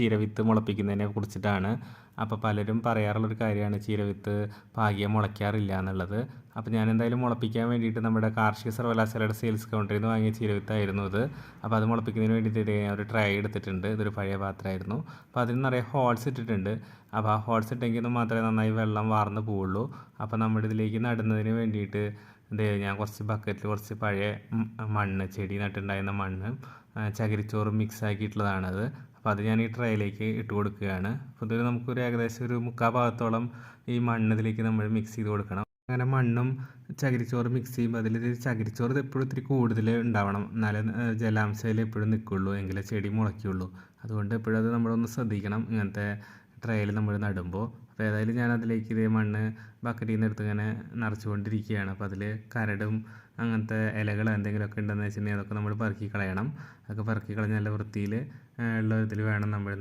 ചീരവിത്ത് മുളപ്പിക്കുന്നതിനെ കുറിച്ചിട്ടാണ്. അപ്പോൾ പലരും പറയാറുള്ളൊരു കാര്യമാണ് ചീരവിത്ത് ഭാഗ്യം മുളയ്ക്കാറില്ല എന്നുള്ളത്. അപ്പോൾ ഞാൻ എന്തായാലും മുളപ്പിക്കാൻ വേണ്ടിയിട്ട് നമ്മുടെ കാർഷിക സർവകലാശാലയുടെ സെയിൽസ് കൗണ്ടറിൽ നിന്ന് വാങ്ങിയ ചീരവിത്തായിരുന്നു ഇത് അപ്പോൾ അത് മുളപ്പിക്കുന്നതിന് വേണ്ടിയിട്ട് ഞാൻ ഒരു ട്രൈ എടുത്തിട്ടുണ്ട്. ഇതൊരു പഴയ പാത്രമായിരുന്നു. അപ്പോൾ അതിന് നിറയെ ഹോൾസ് ഇട്ടിട്ടുണ്ട്. അപ്പോൾ ആ ഹോൾസ് ഇട്ടെങ്കിൽ മാത്രമേ നന്നായി വെള്ളം വാർന്ന് പോവുള്ളൂ. അപ്പോൾ നമ്മുടെ ഇതിലേക്ക് നടുന്നതിന് വേണ്ടിയിട്ട് ഇത് ഞാൻ കുറച്ച് ബക്കറ്റിൽ കുറച്ച് പഴയ മണ്ണ് ചെടി നട്ടുണ്ടായിരുന്ന മണ്ണ് ചകിരിച്ചോറും മിക്സ് ആക്കിയിട്ടുള്ളതാണത്. അപ്പോൾ അത് ഞാൻ ഈ ട്രേയിലേക്ക് ഇട്ട് കൊടുക്കുകയാണ്. അപ്പോൾ ഇതൊരു നമുക്കൊരു ഏകദേശം ഒരു മുക്കാൽ ഭാഗത്തോളം ഈ മണ്ണ് ഇതിലേക്ക് നമ്മൾ മിക്സ് ചെയ്ത് കൊടുക്കണം. അങ്ങനെ മണ്ണും ചകിരിച്ചോറ് മിക്സ് ചെയ്യുമ്പോൾ അതിൽ ചകിരിച്ചോറ് എപ്പോഴും ഇത്തിരി കൂടുതൽ ഉണ്ടാവണം. എന്നാലേ ജലാംശയിൽ എപ്പോഴും നിൽക്കുള്ളൂ. എങ്കിലേ ചെടി മുളയ്ക്കുള്ളൂ. അതുകൊണ്ട് എപ്പോഴും അത് നമ്മളൊന്ന് ശ്രദ്ധിക്കണം. ഇങ്ങനത്തെ ട്രേയിൽ നമ്മൾ നടുമ്പോൾ അപ്പോൾ ഏതായാലും ഞാൻ അതിലേക്ക് ഇതേ മണ്ണ് ബക്കറ്റിൽ നിന്ന് എടുത്ത് ഇങ്ങനെ നിറച്ചുകൊണ്ടിരിക്കുകയാണ്. അപ്പോൾ അതിൽ കരടും അങ്ങനത്തെ ഇലകൾ എന്തെങ്കിലുമൊക്കെ ഉണ്ടെന്ന് വെച്ചിട്ടുണ്ടെങ്കിൽ അതൊക്കെ നമ്മൾ പെറുക്കി കളയണം. അതൊക്കെ പെറുക്കി കളഞ്ഞ് നല്ല വൃത്തിയിൽ ഉള്ള ഇതിൽ വേണം നമ്മൾ